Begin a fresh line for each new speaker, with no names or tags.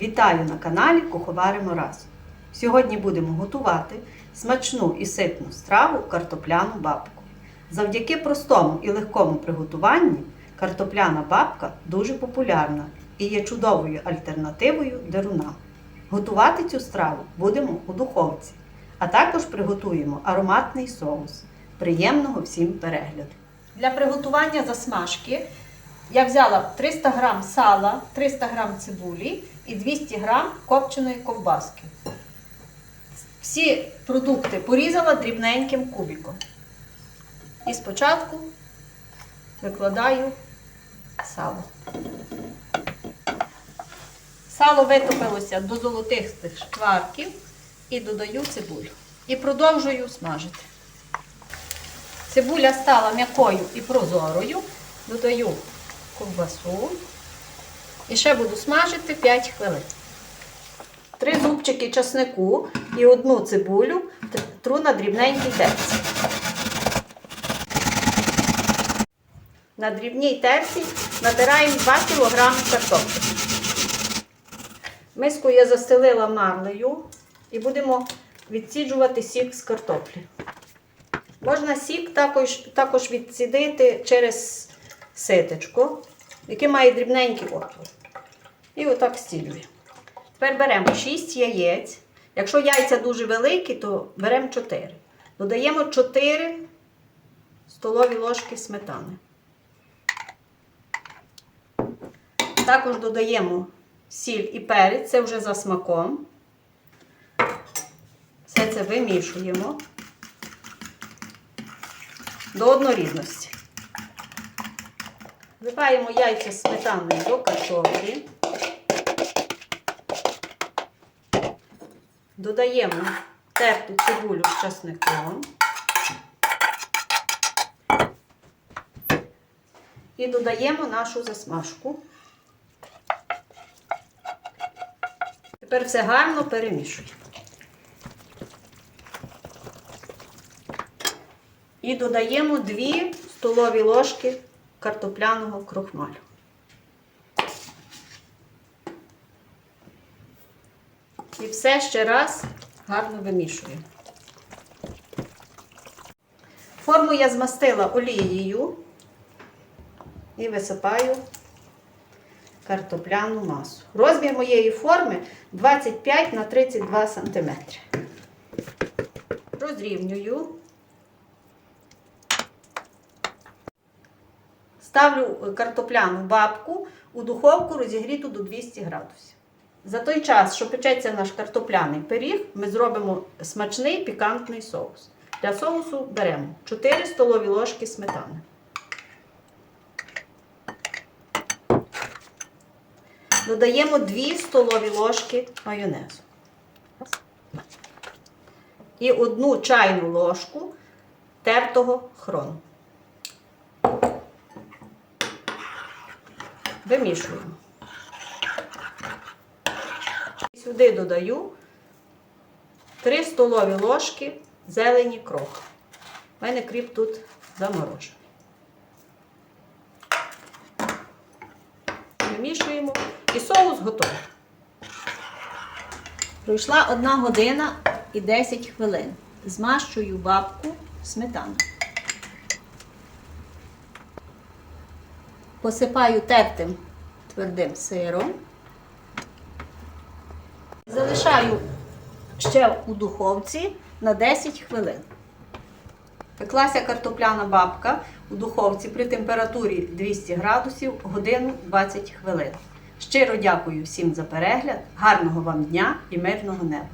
Вітаю на каналі Куховаримо разом. Сьогодні будемо готувати смачну і ситну страву картопляну бабку. Завдяки простому і легкому приготуванню картопляна бабка дуже популярна і є чудовою альтернативою дерунам. Готувати цю страву будемо у духовці, а також приготуємо ароматний соус. Приємного всім перегляду! Для приготування засмажки я взяла 300 г сала, 300 г цибулі і 200 г копченої ковбаски. Всі продукти порізала дрібненьким кубиком. І спочатку викладаю сало. Сало витопилося до золотистих шкварків і додаю цибулю. І продовжую смажити. Цибуля стала м'якою і прозорою. Додаю ковбасу. І ще буду смажити 5 хвилин. Три зубчики часнику і одну цибулю тру на дрібненькій терці. На дрібній терці натираємо 2 кг картоплі. Миску я застелила марлею і будемо відсіджувати сік з картоплі. Можна сік також, також відсідити через ситечко, яке має дрібненький отвор. І отак стілюємо. Тепер беремо 6 яєць. Якщо яйця дуже великі, то беремо 4. Додаємо 4 столові ложки сметани. Також додаємо сіль і перець, це вже за смаком. Все це вимішуємо до однорідності. Випаємо яйця сметаною до картоплі. Додаємо терту цибулю з часником. І додаємо нашу засмажку. Тепер все гарно перемішуємо. І додаємо 2 столові ложки картопляного крохмалю. І все ще раз гарно вимішуємо. Форму я змастила олією і висипаю картопляну масу. Розмір моєї форми 25 на 32 см. Розрівнюю. Ставлю картопляну бабку у духовку розігріту до 200 градусів. За той час, що печеться наш картопляний пиріг, ми зробимо смачний пікантний соус. Для соусу беремо 4 столові ложки сметани. Додаємо 2 столові ложки майонезу. І одну чайну ложку тертого хрону. Вимішуємо. Сюди додаю 3 столові ложки зелені крох. У мене кріп тут заморожений. Вимішуємо і соус готовий. Пройшла 1 година і 10 хвилин. Змащую бабку сметаною. Посипаю тертим твердим сиром. Залишаю ще у духовці на 10 хвилин. Пеклася картопляна бабка у духовці при температурі 200 градусів годину 20 хвилин. Щиро дякую всім за перегляд, гарного вам дня і мирного неба!